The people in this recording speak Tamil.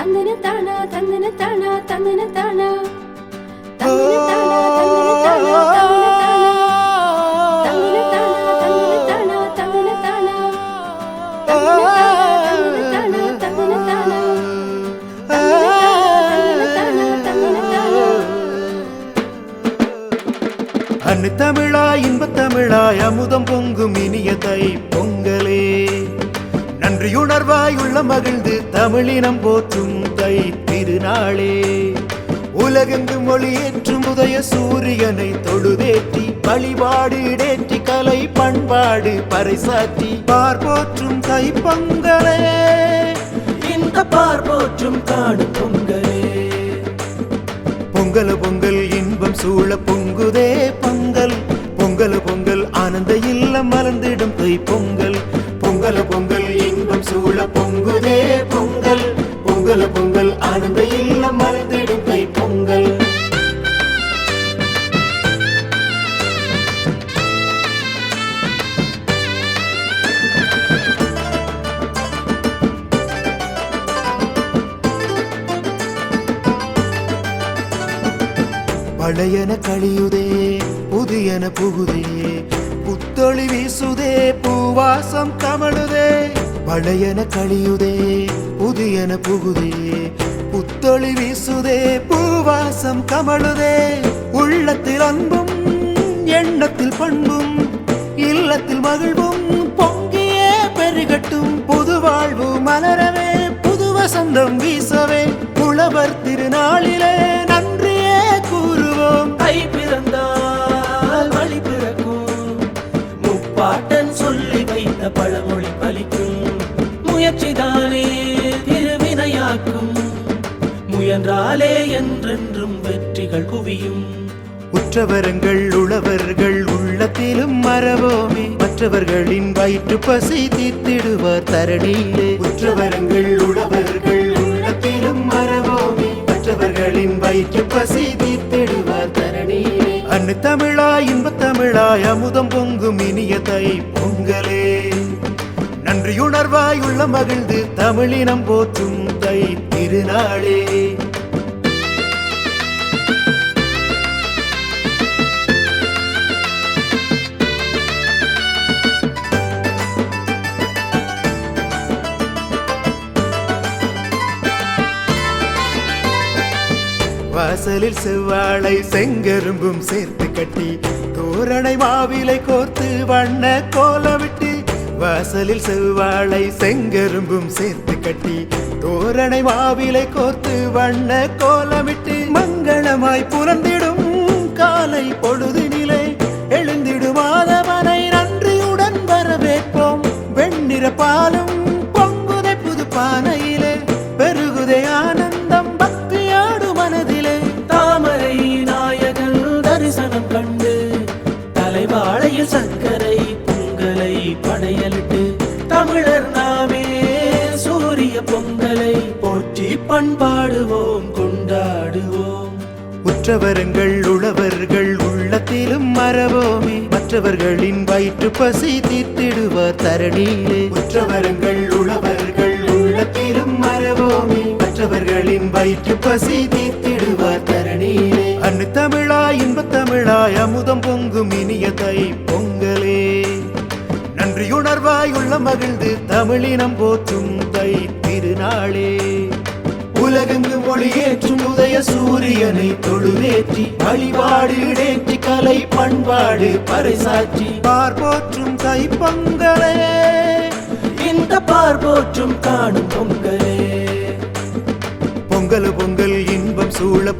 தந்தன தானா தந்தன தானா தந்தன தானா தந்தன தானா தந்தன தானா தந்தன தானா தந்தன தானா தந்தன தானா தந்தன தானா தந்தன தானா அன்னு தமிழாய் அமுதம் பொங்கும் இனிய தை பொங்கலே நன்றியுணர்வாய் உள்ள மகிழ்ந்து தமிழினம் போற்றும் தை திருநாளே. உலகெங்கும் ஒளியேற்றும் உதய சூரியனை தொழுதேற்றி வழிபாடு இடேற்றி கலை பண்பாடு பறைசாற்றி பார்போற்றும் தை பொங்கலே. இந்த பார்போற்றும் காடு பொங்கலே. பொங்கல பொங்கல் இன்பம் சூழ பொங்குதே பொங்கல் பொங்கல பழையன கழியுதே புதியன புகுதே. புத்தொளி வீசுதே பூவாசம் கமழுதே பழையன கழியுதே புதியன புகுதே. புத்தொளி வீசுதே பூவாசம் கமழுதே உள்ளத்தில் அன்பும் எண்ணத்தில் பண்பும் இல்லத்தில் மகிழ்வும் பொங்கியே பெருகட்டும். புது வாழ்வு மலரவே புது வசந்தம் வீசவே புலவர் திருநாளிலே. முயன்றாலே என்றென்றும் வெற்றிகள் குவியும். உற்றவரங்கள் உழவர்கள் உள்ளத்திலும் மறவோமே. மற்றவர்களின் வயிற்று பசி தீர்த்திடுவார் தரணியிலே. உற்றவரங்கள் உழவர்கள் உள்ளத்திலும் மறவோமே. மற்றவர்களின் வயிற்று பசி தீர்த்திடுவார் தரணியிலே. அன்னு தமிழாய் இன்ப தமிழாய் அமுதம் பொங்கும் இனிய தை பொங்கலே. நன்றியுணர்வாய் உள்ள மகிழ்ந்து தமிழினம் போற்றும் தை திருநாளே. வாசலில் செவ்வாழை செங்கரும்பும் சேர்த்து கட்டி தோரணை மாவிலை கோர்த்து வண்ண கோலமிட்டு வாசலில் செவ்வாழை செங்கரும்பும் சேர்த்து கட்டி தோரணை மாவிலை கோர்த்து வண்ண கோலமிட்டு மங்களமாய் புலந்திடும் காலை பொழுது நிலை எழுந்திடுமாதவனை நன்றியுடன் வரவேற்போம். வெண்ணிற பாலும் உற்றவரங்கள் உழவர்கள் உள்ளத்திலும் மறவோமே மற்றவர்களின் வயிற்று பசி தீர்த்திடுவார் தரணியிலே. உற்றவரங்கள் உழவர்கள் உள்ளத்திலும் மறவோமே மற்றவர்களின் வயிற்று பசி தீர்த்திடுவார் தரணியிலே. அன்னு தமிழாய் இன்ப தமிழாய் அமுதம் பொங்கும் இனிய தை பொங்கலே. நன்றியுணர்வாய் உள்ள மகிழ்ந்து தமிழினம் போற்றும் தை திருநாளே. உலகெங்கும் ஒளியேற்றும் உதய சூரியனை தொழுவேற்றி வழிபாடு இடேற்றி கலை பண்பாடு பறைசாற்றி. பார்போற்றும் தை பொங்கலே இந்த பார்போற்றும் காணும் பொங்கலே. பொங்கல் பொங்கல் இன்பம் சூழ